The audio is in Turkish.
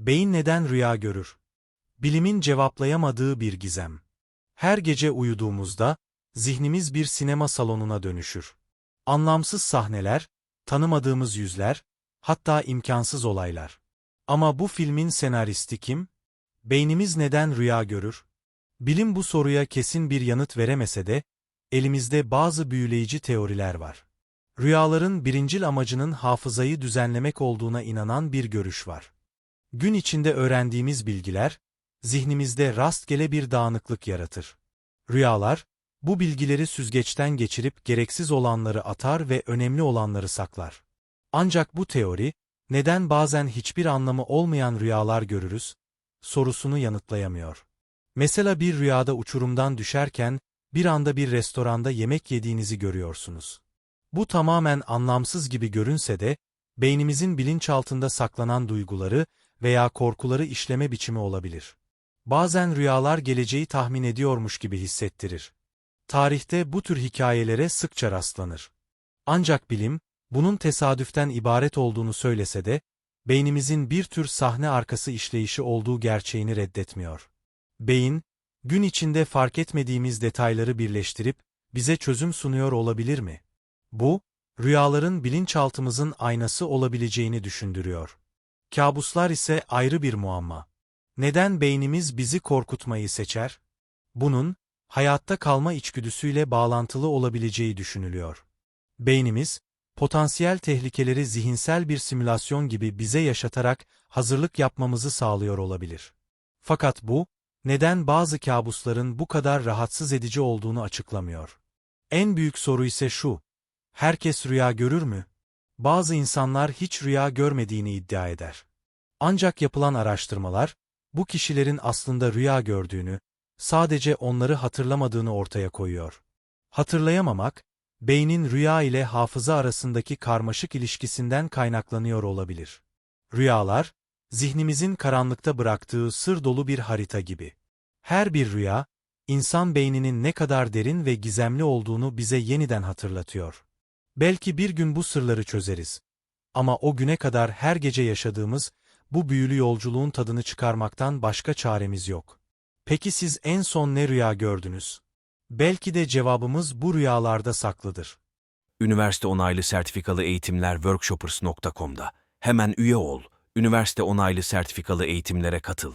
Beyin neden rüya görür? Bilimin cevaplayamadığı bir gizem. Her gece uyuduğumuzda, zihnimiz bir sinema salonuna dönüşür. Anlamsız sahneler, tanımadığımız yüzler, hatta imkansız olaylar. Ama bu filmin senaristi kim? Beynimiz neden rüya görür? Bilim bu soruya kesin bir yanıt veremese de, elimizde bazı büyüleyici teoriler var. Rüyaların birincil amacının hafızayı düzenlemek olduğuna inanan bir görüş var. Gün içinde öğrendiğimiz bilgiler, zihnimizde rastgele bir dağınıklık yaratır. Rüyalar, bu bilgileri süzgeçten geçirip gereksiz olanları atar ve önemli olanları saklar. Ancak bu teori, neden bazen hiçbir anlamı olmayan rüyalar görürüz, sorusunu yanıtlayamıyor. Mesela bir rüyada uçurumdan düşerken, bir anda bir restoranda yemek yediğinizi görüyorsunuz. Bu tamamen anlamsız gibi görünse de, beynimizin bilinçaltında saklanan duyguları veya korkuları işleme biçimi olabilir. Bazen rüyalar geleceği tahmin ediyormuş gibi hissettirir. Tarihte bu tür hikayelere sıkça rastlanır. Ancak bilim, bunun tesadüften ibaret olduğunu söylese de, beynimizin bir tür sahne arkası işleyişi olduğu gerçeğini reddetmiyor. Beyin, gün içinde fark etmediğimiz detayları birleştirip, bize çözüm sunuyor olabilir mi? Bu, rüyaların bilinçaltımızın aynası olabileceğini düşündürüyor. Kabuslar ise ayrı bir muamma. Neden beynimiz bizi korkutmayı seçer? Bunun, hayatta kalma içgüdüsüyle bağlantılı olabileceği düşünülüyor. Beynimiz, potansiyel tehlikeleri zihinsel bir simülasyon gibi bize yaşatarak hazırlık yapmamızı sağlıyor olabilir. Fakat bu, neden bazı kabusların bu kadar rahatsız edici olduğunu açıklamıyor. En büyük soru ise şu, herkes rüya görür mü? Bazı insanlar hiç rüya görmediğini iddia eder. Ancak yapılan araştırmalar, bu kişilerin aslında rüya gördüğünü, sadece onları hatırlamadığını ortaya koyuyor. Hatırlayamamak, beynin rüya ile hafıza arasındaki karmaşık ilişkisinden kaynaklanıyor olabilir. Rüyalar, zihnimizin karanlıkta bıraktığı sır dolu bir harita gibi. Her bir rüya, insan beyninin ne kadar derin ve gizemli olduğunu bize yeniden hatırlatıyor. Belki bir gün bu sırları çözeriz. Ama o güne kadar her gece yaşadığımız bu büyülü yolculuğun tadını çıkarmaktan başka çaremiz yok. Peki siz en son ne rüya gördünüz? Belki de cevabımız bu rüyalarda saklıdır. Üniversite onaylı sertifikalı eğitimler workshoppers.com'da. Hemen üye ol. Üniversite onaylı sertifikalı eğitimlere katıl.